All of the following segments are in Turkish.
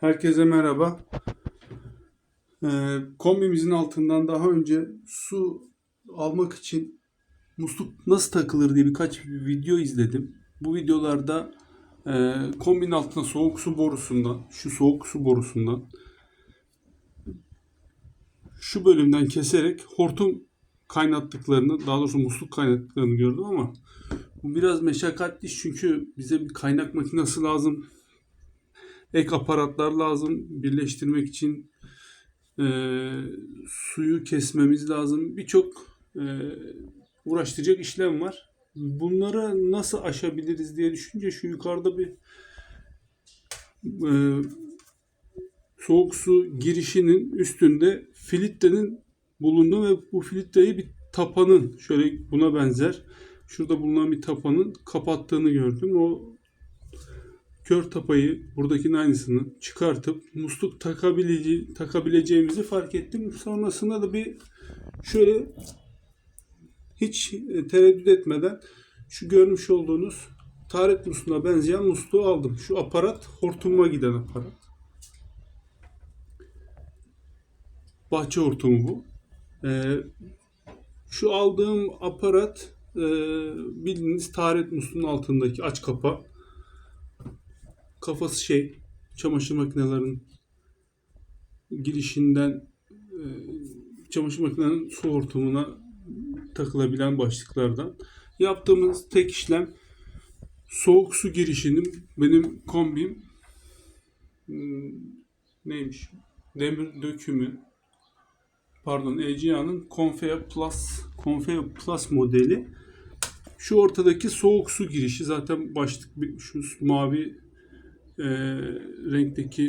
Herkese merhaba. Ee, kombimizin altından daha önce su almak için musluk nasıl takılır diye birkaç video izledim. Bu videolarda e, kombinin altına soğuk su borusundan, şu soğuk su borusundan şu bölümden keserek hortum kaynattıklarını, daha doğrusu musluk kaynattıklarını gördüm ama bu biraz meşakkatli çünkü bize bir kaynak makinesi lazım ek aparatlar lazım birleştirmek için e, suyu kesmemiz lazım. Birçok e, uğraştıracak işlem var. Bunları nasıl aşabiliriz diye düşünce şu yukarıda bir e, soğuk su girişinin üstünde filtrenin bulunduğu ve bu filtreyi bir tapanın şöyle buna benzer şurada bulunan bir tapanın kapattığını gördüm. O kör tapayı buradakinin aynısını çıkartıp musluk takabilece takabileceğimizi fark ettim. Sonrasında da bir şöyle hiç e, tereddüt etmeden şu görmüş olduğunuz taharet musluğuna benzeyen musluğu aldım. Şu aparat hortumuma giden aparat. Bahçe hortumu bu. Ee, şu aldığım aparat e, bildiğiniz taharet musluğunun altındaki aç kapa kafası şey çamaşır makinelerinin girişinden e, çamaşır makinenin su hortumuna takılabilen başlıklardan. Yaptığımız tek işlem soğuk su girişinin benim kombim hmm, neymiş? Demir dökümün pardon Egea'nın Confea Plus Confea Plus modeli şu ortadaki soğuk su girişi zaten başlık şu mavi e, renkteki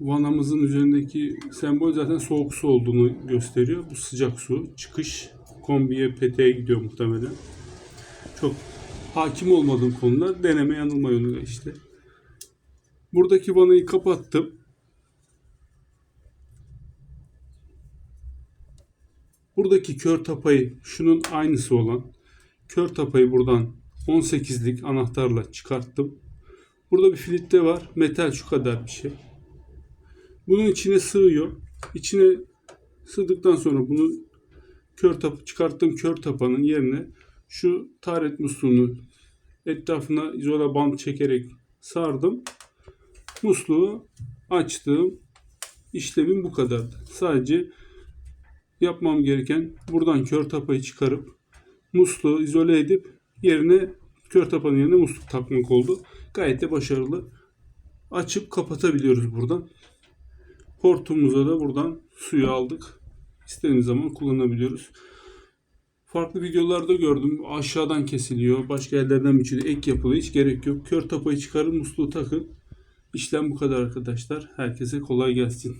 vanamızın üzerindeki sembol zaten soğuk su olduğunu gösteriyor. Bu sıcak su. Çıkış kombiye peteğe gidiyor muhtemelen. Çok hakim olmadığım konular deneme yanılma yoluyla işte. Buradaki vanayı kapattım. Buradaki kör tapayı şunun aynısı olan kör tapayı buradan 18'lik anahtarla çıkarttım. Burada bir filtre var. Metal şu kadar bir şey. Bunun içine sığıyor. İçine sığdıktan sonra bunu kör tapı çıkarttığım kör tapanın yerine şu taharet musluğunu etrafına izola bant çekerek sardım. Musluğu açtım. İşlemim bu kadardı. Sadece yapmam gereken buradan kör tapayı çıkarıp musluğu izole edip yerine kör tapanın yerine musluk takmak oldu. Gayet de başarılı. Açıp kapatabiliyoruz buradan. Hortumumuza da buradan suyu aldık. İstediğimiz zaman kullanabiliyoruz. Farklı videolarda gördüm. Aşağıdan kesiliyor. Başka yerlerden biçiliyor. Ek yapılıyor. Hiç gerek yok. Kör tapayı çıkarın, musluğu takın. İşlem bu kadar arkadaşlar. Herkese kolay gelsin.